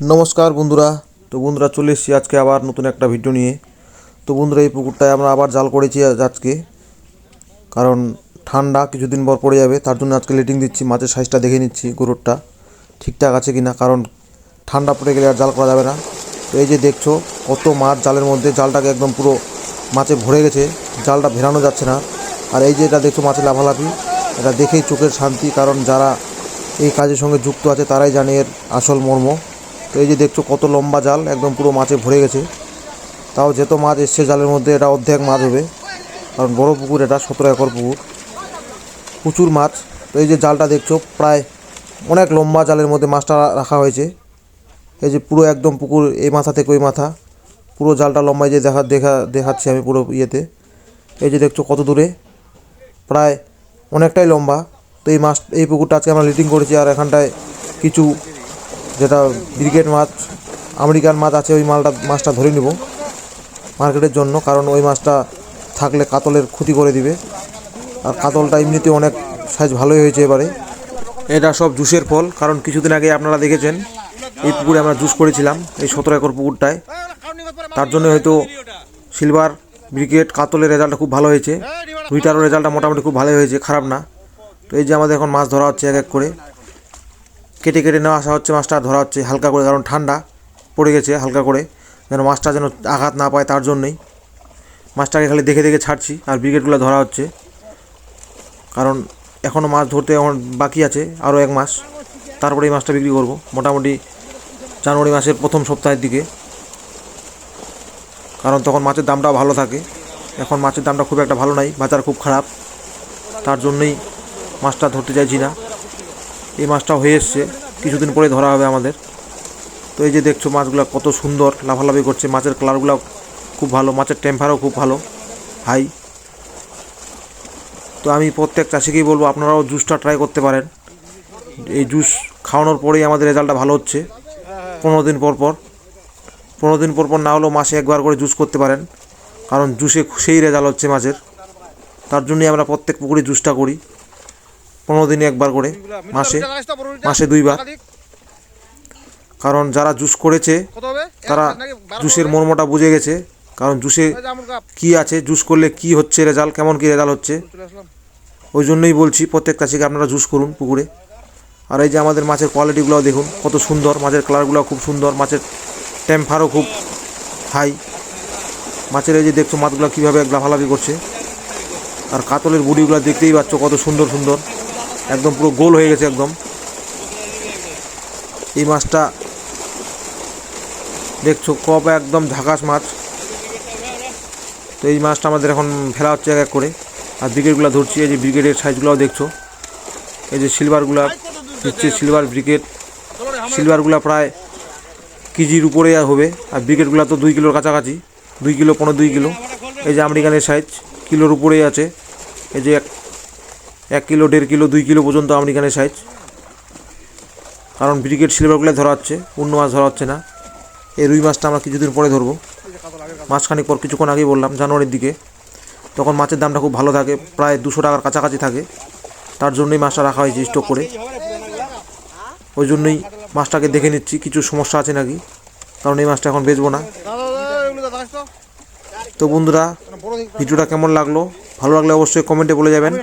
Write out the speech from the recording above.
নমস্কার বন্ধুরা। তো বন্ধুরা চলে এসেছি আজকে আবার নতুন একটা ভিডিও নিয়ে। তো বন্ধুরা এই পুকুরটায় আমরা আবার জাল করেছি আজ আজকে। কারণ ঠান্ডা কিছুদিন পর পড়ে যাবে, তার জন্য আজকে লেটিং দিচ্ছি, মাছের সাইজটা দেখে নিচ্ছি, গরুরটা ঠিকঠাক আছে কি না কারণ ঠান্ডা পড়ে গেলে আর জাল করা যাবে না। তো এই যে দেখছ, কত মাছ জালের মধ্যে, জালটাকে একদম পুরো মাছে ভরে গেছে, জালটা ভেরানো যাচ্ছে না। আর এই যে এটা দেখছ, মাছের লাফালাফি, এটা দেখেই চোখের শান্তি, কারণ যারা এই কাজের সঙ্গে যুক্ত আছে, তারাই জানে এর আসল মর্ম। তো এই যে দেখছ কত লম্বা জাল, একদম পুরো মাছে ভরে গেছে। তাও যেত মাছ এসছে জালের মধ্যে, এটা অর্ধেক মাছ হবে। কারণ বড় পুকুর এটা, সতেরো একর পুকুর। প্রচুর মাছ। তো এই যে জালটা দেখছ, প্রায় অনেক লম্বা জালের মধ্যে মাছটা রাখা হয়েছে। এই যে পুরো একদম পুকুর, এই মাথা থেকে ওই মাথা। পুরো জালটা লম্বায় যে দেখা দেখা, দেখাচ্ছি আমি পুরো ইয়েতে। এই যে দেখছ কত দূরে। প্রায় অনেকটাই লম্বা। তো এই মাছ, এই পুকুরটা আজকে আমরা লিটিং করেছি আর এখানটায় কিছু যেটা ব্রিগেড মাছ আমেরিকান মাছ আছে, ওই মালটা, মাছটা ধরে নিব মার্কেটের জন্য, কারণ ওই মাছটা থাকলে কাতলের ক্ষতি করে দিবে। আর কাতলটা এমনিতে অনেক সাইজ ভালোই হয়েছে এবারে। এটা সব জুসের ফল, কারণ কিছুদিন আগে আপনারা দেখেছেন, এই পুকুরে আমরা জুস করেছিলাম, এই সতেরো একর পুকুরটায়। তার জন্য হয়তো সিলভার ব্রিগেড কাতলের রেজাল্টটা খুব ভালো হয়েছে। রুইটারও রেজাল্টটা মোটামুটি খুব ভালোই হয়েছে, খারাপ না। তো এই যে আমাদের এখন মাছ ধরা হচ্ছে এক এক করে। কেটে কেটে নেওয়া আসা হচ্ছে, মাছটা ধরা হচ্ছে হালকা করে, কারণ ঠান্ডা পড়ে গেছে হালকা করে। যেন মাছটা যেন আঘাত না পায় তার জন্যই। মাছটাকে খালি দেখে দেখে ছাড়ছি, আর ব্রিগেডগুলো ধরা হচ্ছে। কারণ এখনও মাছ ধরতে এখন বাকি আছে, আরও এক মাস। তারপরে এই মাছটা বিক্রি করব, মোটামুটি জানুয়ারি মাসের প্রথম সপ্তাহের দিকে। কারণ তখন মাছের দামটাও ভালো থাকে। এখন মাছের দামটা খুব একটা ভালো নাই, বাজার খুব খারাপ। তার জন্যই মাছটা ধরতে চাইছি না। এই মাছটা হয়ে এসছে। কিছুদিন পরে ধরা হবে আমাদের। তো এই যে দেখছ মাছগুলো কত সুন্দর লাফালাফি করছে। মাছের কালারগুলো খুব ভালো, মাছের টেম্পারও খুব ভালো। হাই। তো আমি প্রত্যেক চাষিকেই বলব, আপনারাও জুসটা ট্রাই করতে পারেন। এই জুস খাওয়ানোর পরেই আমাদের রেজাল্টটা ভালো হচ্ছে। পনেরো দিন পর পর। পনেরো দিন পর পর না হলেও মাসে একবার করে জুস করতে পারেন। কারণ জুসে সেই রেজাল্ট হচ্ছে মাছের। তার জন্যই আমরা প্রত্যেক পুকুরে জুসটা করি। পনেরো দিনে একবার করে মাসে মাসে দুইবার। কারণ যারা জুস করেছে তারা জুসের মর্মটা বুঝে গেছে কারণ জুসে কি আছে জুস করলে কি হচ্ছে রেজাল্ট কেমন কি রেজাল্ট হচ্ছে? ওই জন্যই বলছি প্রত্যেক চাষিকে আপনারা জুস করুন পুকুরে। আর এই যে আমাদের মাছের কোয়ালিটিগুলো দেখুন কত সুন্দর মাছের কালারগুলো খুব সুন্দর মাছের টেম্পারও খুব হাই। মাছের এই যে দেখছ মাছগুলো কীভাবে লাফালাফি করছে। আর কাতলের বুড়িগুলো দেখতেই পাচ্ছ কত সুন্দর সুন্দর। একদম পুরো গোল হয়ে গেছে একদম। এই মাছটা দেখছ, কপ একদম ঝাকাস মাছ। তো এই মাছটা আমাদের এখন ফেলা হচ্ছে এক এক করে। আর ব্রিগেডগুলো ধরছি, এই যে ব্রিগেডের সাইজগুলোও দেখছ। এই যে সিলভারগুলো, হচ্ছে সিলভার ব্রিগেড। সিলভারগুলো প্রায় কেজির উপরে হবে, আর ব্রিগেডগুলো তো দুই কিলোর কাছাকাছি। দুই কিলো, পনেরো দুই কিলো। এই যে আমেরিকানের সাইজ, কিলোর উপরেই আছে। এই যে এক কিলো, দেড় কিলো, দুই কিলো পর্যন্ত আমেরিকানের সাইজ কারণ ব্রিগেড সিলভারগুলো ধরা হচ্ছে অন্য মাছ ধরা হচ্ছে না। এই রুই মাছটা আমরা কিছুদিন পরে ধরবো। মাঝখানিক পর, কিছুক্ষণ আগেই বললাম, জানুয়ারির দিকে। তখন মাছের দামটা খুব ভালো থাকে, প্রায় দুশো টাকার কাছাকাছি থাকে। তার জন্যই মাছটা রাখা হয়েছে স্টক করে। ওই জন্যই মাছটাকে দেখে নিচ্ছি, কিছু সমস্যা আছে নাকি? কারণ এই মাছটা এখন বেচবো না। তো বন্ধুরা, ভিডিওটা কেমন লাগল? ভালো লাগলে অবশ্যই কমেন্টে বলে যাবেন।